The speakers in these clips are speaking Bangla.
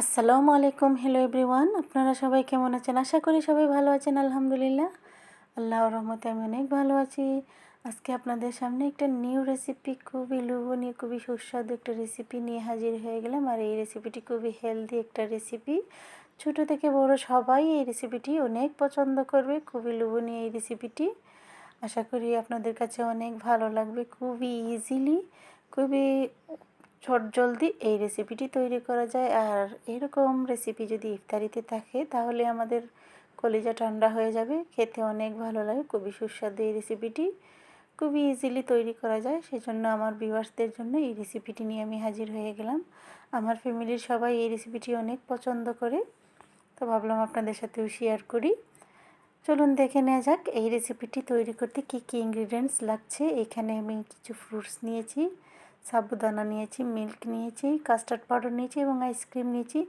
আসসালামু আলাইকুম হ্যালো এভরিওয়ান আপনারা সবাই কেমন আছেন? আশা করি সবাই ভালো আছেন, আলহামদুলিল্লাহ। আল্লাহর রহমতে আমি অনেক ভালো আছি। আজকে আপনাদের সামনে একটা নিউ রেসিপি খুবই লোভনীয়, খুবই সুস্বাদু একটা রেসিপি নিয়ে হাজির হয়ে গেলাম। আর এই রেসিপিটি খুবই হেলদি একটা রেসিপি ছোট থেকে বড় সবাই এই রেসিপিটি অনেক পছন্দ করবে। খুবই লোভনীয় এই রেসিপিটি আশা করি আপনাদের কাছে অনেক ভালো লাগবে, খুবই ইজিলি খুবই জলদি এই রেসিপিটি তৈরি করা যায়। আর এরকম রেসিপি যদি ইফতারিতে থাকে, তাহলে আমাদের কলিজা ঠান্ডা হয়ে যাবে। খেতে অনেক ভালো লাগে, খুবই সুস্বাদু এই রেসিপিটি খুবই ইজিলি তৈরি করা যায়। সেজন্য আমার ভিউয়ার্সদের জন্য এই রেসিপিটি নিয়ে আমি হাজির হয়ে গেলাম। আমার ফ্যামিলির সবাই এই রেসিপিটি অনেক পছন্দ করে। তো ভাবলাম আপনাদের সাথেও শেয়ার করি। চলুন দেখে নেওয়া যাক, এই রেসিপিটি তৈরি করতে কী কী ইনগ্রিডিয়েন্টস লাগছে। এখানে আমি কিছু ফ্রুটস নিয়েছি। সাবুদানা নিয়েছি, মিল্ক নিয়েছি, কাস্টার্ড পাউডার নিয়েছি এবং আইসক্রিম নিয়েছি।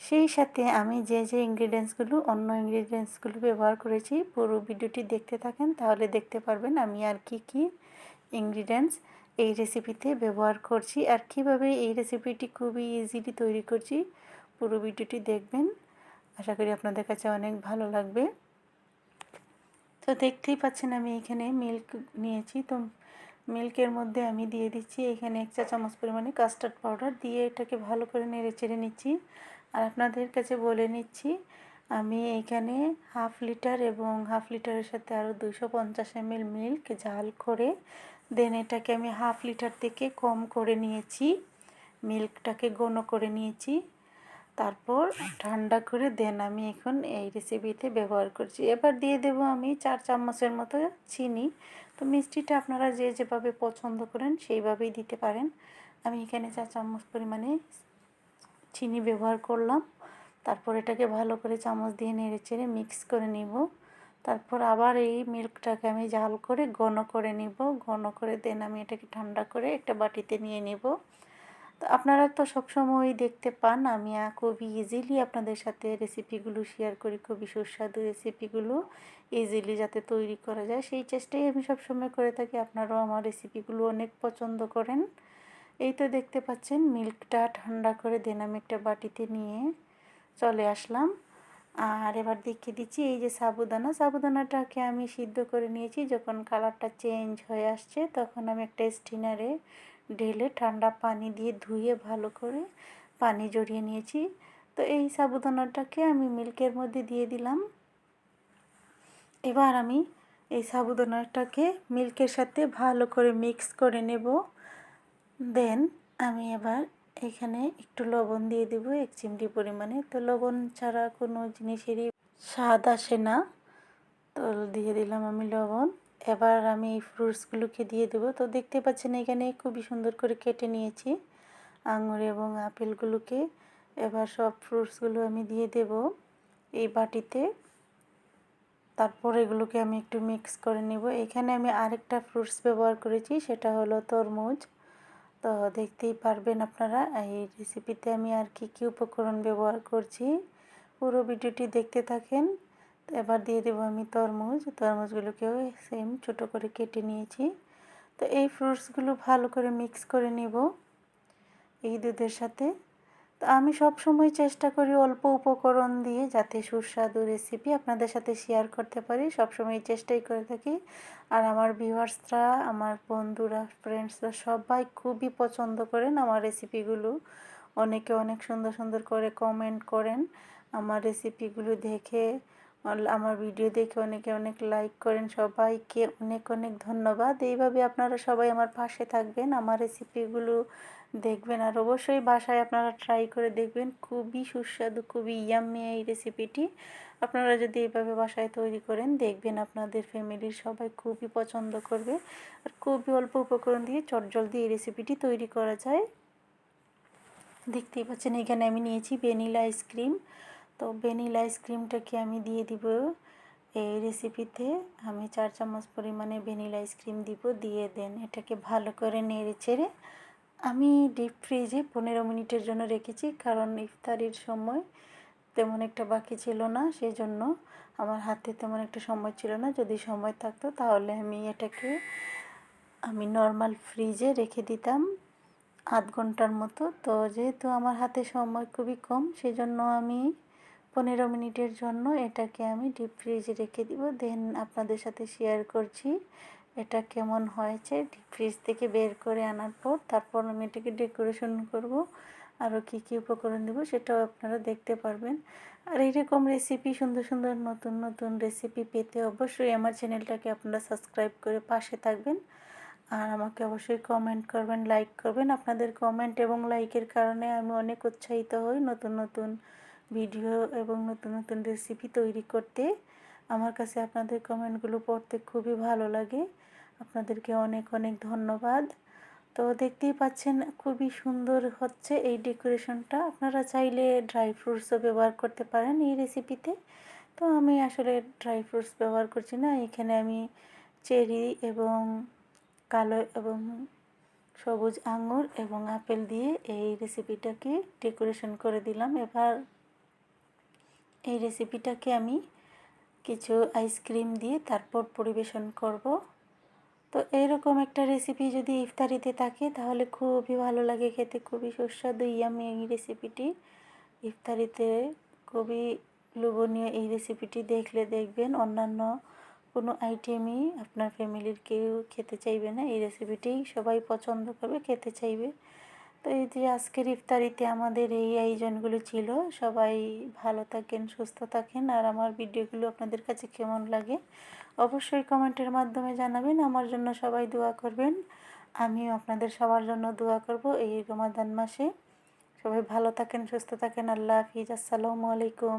সেই সাথে আমি যে যে ইনগ্রিডিয়েন্টসগুলো, অন্য ইনগ্রিডিয়েন্টসগুলো ব্যবহার করেছি, পুরো ভিডিওটি দেখতে থাকেন, তাহলে দেখতে পারবেন আমি আর কি কি ইনগ্রিডিয়েন্টস এই রেসিপিতে ব্যবহার করছি আর কীভাবে এই রেসিপিটি খুবই ইজিলি তৈরি করছি, পুরো ভিডিওটি দেখবেন। আশা করি আপনাদের কাছে অনেক ভালো লাগবে। তো দেখতেই পাচ্ছেন আমি এখানে মিল্ক নিয়েছি, তো মিল্কের মধ্যে আমি দিয়ে দিচ্ছি। এখানে এক চা চামচ পরিমাণে কাস্টার্ড পাউডার দিয়ে এটাকে ভালো করে নেড়ে চেড়ে নিচ্ছি। আর আপনাদের কাছে বলে নিচ্ছি, আমি এখানে হাফ লিটার এবং হাফ লিটারের সাথে আরও দুশো পঞ্চাশ এমএল মিল্ক জাল করে দেন এটাকে আমি হাফ লিটার থেকে কম করে নিয়েছি। মিল্কটাকে ঘন করে নিয়েছি। তারপর ঠান্ডা করে দেন। আমি এখন এই রেসিপিতে ব্যবহার করছি। এবার দিয়ে দেব আমি চার চামচের মতো চিনি। তো মিষ্টিটা আপনারা যে যেভাবে পছন্দ করেন সেইভাবেই দিতে পারেন। আমি এখানে চার চামচ পরিমাণে চিনি ব্যবহার করলাম। তারপর এটাকে ভালো করে চামচ দিয়ে নেড়ে চেড়ে মিক্স করে নিব। তারপর আবার এই মিল্কটাকে আমি জাল করে ঘন করে নিব। ঘন করে দেন আমি এটাকে ঠান্ডা করে একটা বাটিতে নিয়ে নিব। তো আপনারা তো সবসময় দেখতে পান, আমি খুবই ইজিলি আপনাদের সাথে রেসিপিগুলো শেয়ার করি, খুবই সুস্বাদু রেসিপিগুলো ইজিলি যাতে তৈরি করা যায়। সেই চেষ্টাই আমি সবসময় করে থাকি, আপনারাও আমার রেসিপিগুলো অনেক পছন্দ করেন। এই তো দেখতে পাচ্ছেন মিল্কটা ঠান্ডা করে দেন, আমি একটা বাটিতে নিয়ে চলে আসলাম। আর এবার দেখিয়ে দিচ্ছি, এই যে সাবুদানা, সাবুদানাটাকে আমি সিদ্ধ করে নিয়েছি, যখন কালারটা চেঞ্জ হয়ে আসছে, তখন আমি একটা স্টিনারে ঢেলে ঠান্ডা পানি দিয়ে ধুয়ে ভালো করে পানি জড়িয়ে নিয়েছি। তো এই সাবুদানাটাকে আমি মিল্কের মধ্যে দিয়ে দিলাম। এবার আমি এই সাবুদানাটাকে মিল্কের সাথে ভালো করে মিক্স করে নেব। দেন আমি এবার এখানে একটু লবণ দিয়ে দেব এক চিমটি পরিমাণে। তো লবণ ছাড়া কোনো জিনিসেরই স্বাদ আসে না। তো দিয়ে দিলাম আমি লবণ। এবার আমি এই ফ্রুটসগুলোকে দিয়ে দেবো। তো দেখতে পাচ্ছেন এখানে খুবই সুন্দর করে কেটে নিয়েছি আঙুর এবং আপেলগুলোকে। এবার সব ফ্রুটসগুলো আমি দিয়ে দেব এই বাটিতে। তারপর এগুলোকে আমি একটু মিক্স করে নেব। এখানে আমি আরেকটা ফ্রুটস ব্যবহার করেছি, সেটা হলো তরমুজ। তো দেখতেই পারবেন আপনারা, এই রেসিপিতে আমি আর কি কী উপকরণ ব্যবহার করছি। পুরো ভিডিওটি দেখতে থাকেন। এবার দিয়ে দেবো আমি তরমুজ। তরমুজগুলোকেও সেম ছোট করে কেটে নিয়েছি। তো এই ফ্রুটসগুলো ভালো করে মিক্স করে নেব এই দুধের সাথে। তো আমি সব সময় চেষ্টা করি অল্প উপকরণ দিয়ে যাতে সুস্বাদু রেসিপি আপনাদের সাথে শেয়ার করতে পারি। সব সময় চেষ্টাই করে থাকি। আর আমার ভিউয়ার্সরা আমার বন্ধুরা ফ্রেন্ডসরা সবাই খুবই পছন্দ করেন আমার রেসিপিগুলো অনেকে অনেক সুন্দর সুন্দর করে কমেন্ট করেন আমার রেসিপিগুলো দেখে। আমার ভিডিও দেখে অনেকে অনেক লাইক করেন। সবাইকে অনেক অনেক ধন্যবাদ। এইভাবে আপনারা সবাই আমার পাশে থাকবেন, আমার রেসিপিগুলো দেখবেন। আর অবশ্যই বাসায় আপনারা ট্রাই করে দেখবেন। খুবই সুস্বাদু, খুবই ইয়াম্মি এই রেসিপিটি আপনারা যদি এইভাবে বাসায় তৈরি করেন, দেখবেন আপনাদের ফ্যামিলির সবাই খুবই পছন্দ করবে। আর খুবই অল্প উপকরণ দিয়ে চটজলদি এই রেসিপিটি তৈরি করা যায়। দেখতেই পাচ্ছেন, এখানে আমি নিয়েছি ভ্যানিলা আইসক্রিম তো ভ্যানিলা আইসক্রিমটাকে আমি দিয়ে দিব এই রেসিপিতে। আমি চার চামচ পরিমাণে ভ্যানিলা আইসক্রিম দিব, দিয়ে দেন এটাকে ভালো করে নেড়ে চেড়ে। আমি ডিপ ফ্রিজে পনেরো মিনিটের জন্য রেখেছি, কারণ ইফতারির সময় তেমন একটা বাকি ছিল না সেই জন্য আমার হাতে তেমন একটা সময় ছিল না। যদি সময় থাকতো তাহলে আমি এটাকে আমি নর্মাল ফ্রিজে রেখে দিতাম আধ ঘণ্টার মতো। তো যেহেতু আমার হাতে সময় খুবই কম, সেজন্য আমি পনেরো মিনিটের জন্য এটাকে আমি ডিপ ফ্রিজে রেখে দিব। দেন আপনাদের সাথে শেয়ার করছি এটা কেমন হয়েছে। ডিপ ফ্রিজ থেকে বের করে আনার পর তারপর আমি এটাকে ডেকোরেশন করব। আরও কী কী উপকরণ দেবো সেটাও আপনারা দেখতে পারবেন। আর এইরকম রেসিপি সুন্দর সুন্দর, নতুন নতুন রেসিপি পেতে অবশ্যই আমার চ্যানেলটাকে আপনারা সাবস্ক্রাইব করে পাশে থাকবেন। আর আমাকে অবশ্যই কমেন্ট করবেন লাইক করবেন। আপনাদের কমেন্ট এবং লাইকের কারণে আমি অনেক উৎসাহিত হই নতুন নতুন ভিডিও এবং নতুন নতুন রেসিপি তৈরি করতে আমার কাছে আপনাদের কমেন্টগুলো পড়তে খুবই ভালো লাগে। আপনাদেরকে অনেক অনেক ধন্যবাদ। তো দেখতেই পাচ্ছেন খুবই সুন্দর হচ্ছে এই ডেকোরেশনটা আপনারা চাইলে ড্রাই ফ্রুটসও ব্যবহার করতে পারেন এই রেসিপিতে তো। আমি আসলে ড্রাই ফ্রুটস ব্যবহার করছি না, এখানে আমি চেরি এবং কালো এবং সবুজ আঙুর এবং আপেল দিয়ে এই রেসিপিটাকে ডেকোরেশন করে দিলাম। এবার এই রেসিপিটাকে আমি কিছু আইসক্রিম দিয়ে তারপর পরিবেশন করব। তো এইরকম একটা রেসিপি যদি ইফতারিতে থাকে, তাহলে খুবই ভালো লাগে খেতে, খুবই সুস্বাদু ইয়ামি এই রেসিপিটি ইফতারিতে খুবই লোভনীয় এই রেসিপিটি দেখলে দেখবেন অন্যান্য কোনো আইটেমই আপনার ফ্যামিলির কেউ খেতে চাইবে না, এই রেসিপিটি সবাই পছন্দ করবে খেতে চাইবে। তো এই যে আজকের ইফতারিতে আমাদের এই আয়োজনগুলো ছিল, সবাই ভালো থাকেন, সুস্থ থাকেন, আর আমার ভিডিওগুলো আপনাদের কাছে কেমন লাগে অবশ্যই কমেন্টের মাধ্যমে জানাবেন। আমার জন্য সবাই দোয়া করবেন। আমিও আপনাদের সবার জন্য দোয়া করব এই রমাদান মাসে। সবাই ভালো থাকেন, সুস্থ থাকেন। আল্লাহ হাফিজ। আসসালামু আলাইকুম।